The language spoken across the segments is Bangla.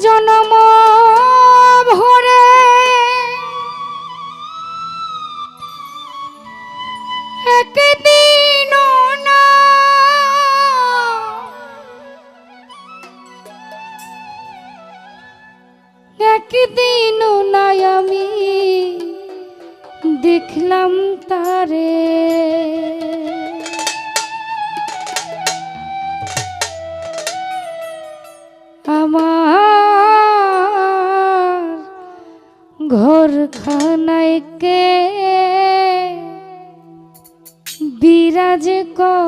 জনম ভরে। একদিন না। একদিন নাই আমি দেখলাম তারে। chegou.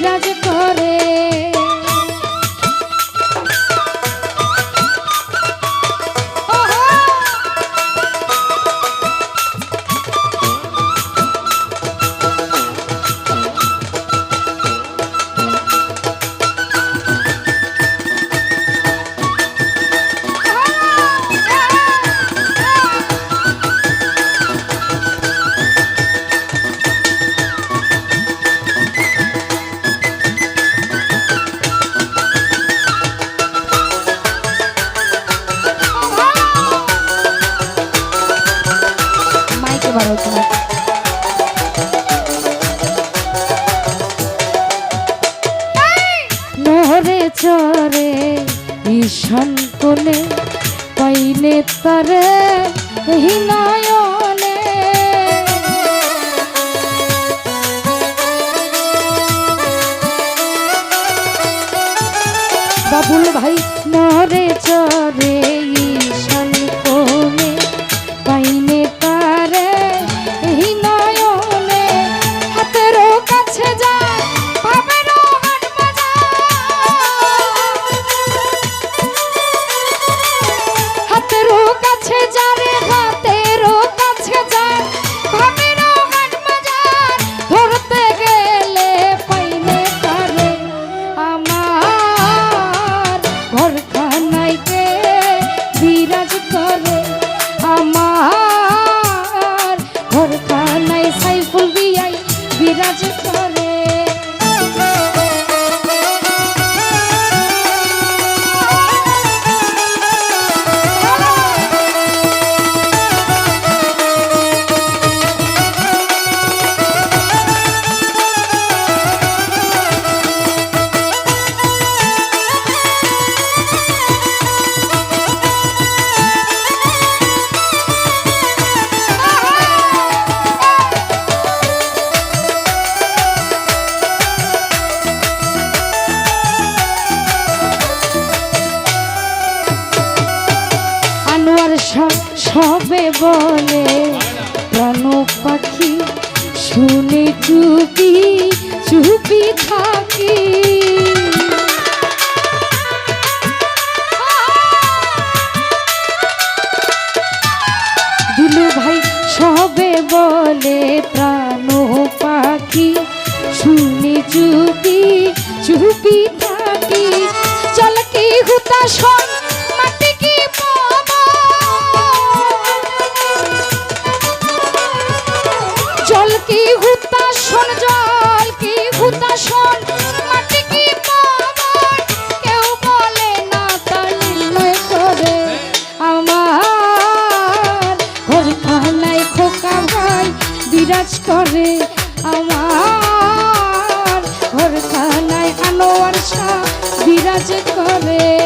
বিরাজ করে। তারে হিনায়নে বাবুল ভাই মরে চরে মনে চুপি চুপি থাকি। দুলু ভাই সবে বলে, প্রাণ পাখি, শুনি চুপি চুপি থাকি। চল কি হুতাশ বিরাজ করে আমার। ঘরখানায় আনোয়ার শাহ বিরাজ করে।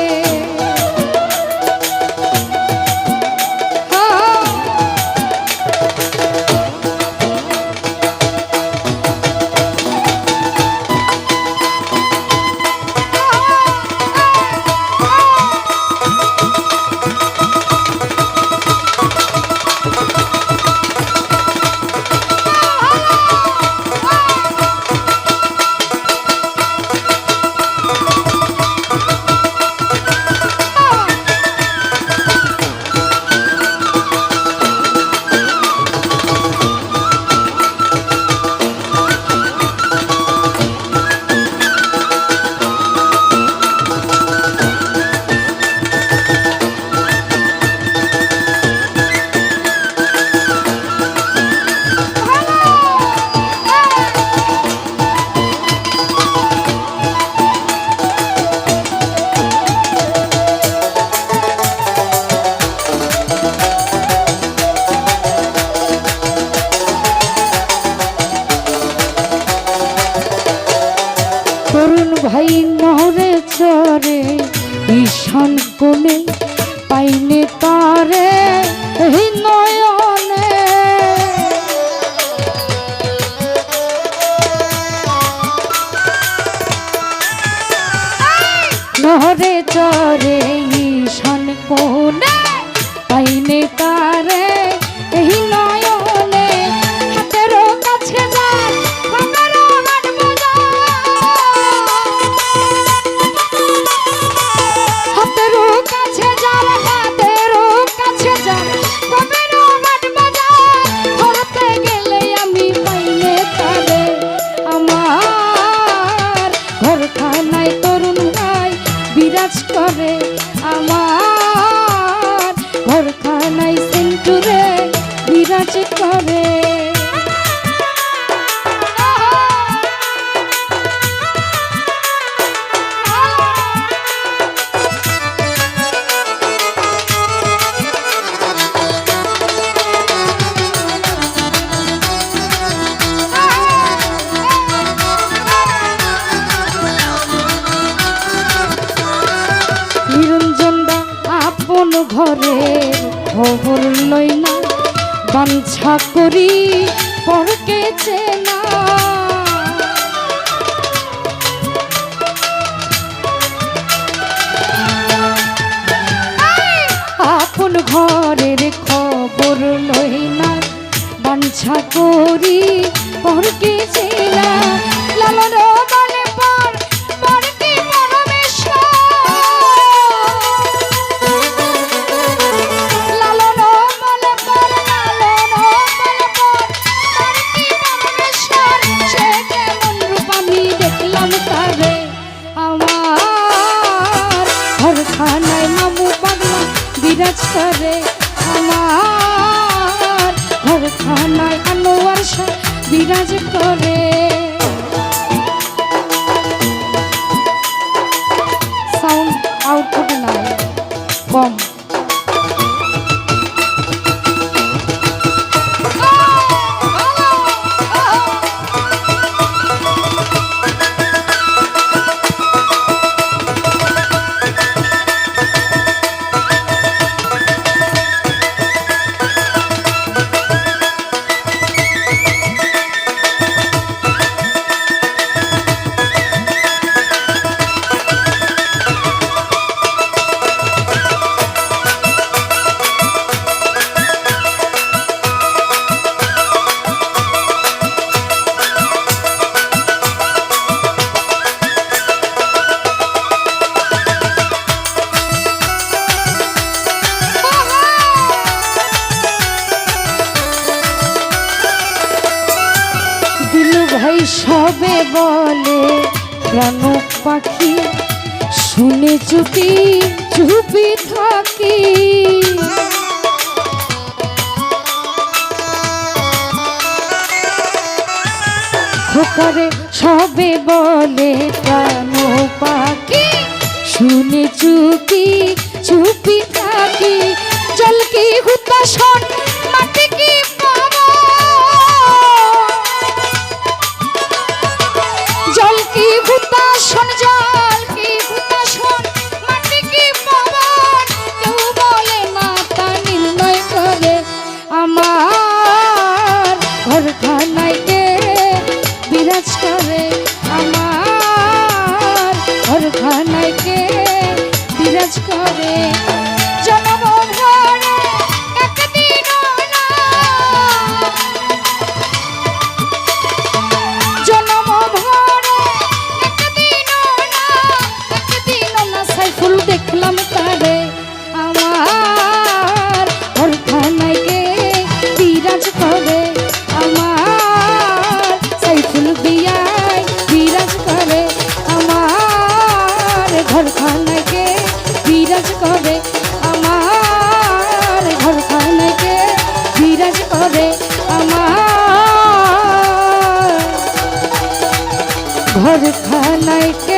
ভিতরে ঈশান কোণে পাইনে হবে গেছে না। আপন ঘরের খবর লই না বাঞ্ছা করি পর গেছিলাম বিরাজ করে সবে বলে প্রাণ পাখি? শুনে চুপি চুপি থাকি। সবে বলে প্রাণ পাখি। শুনে চুপি চুপি থাকি। চলকি হুতাশন ঘর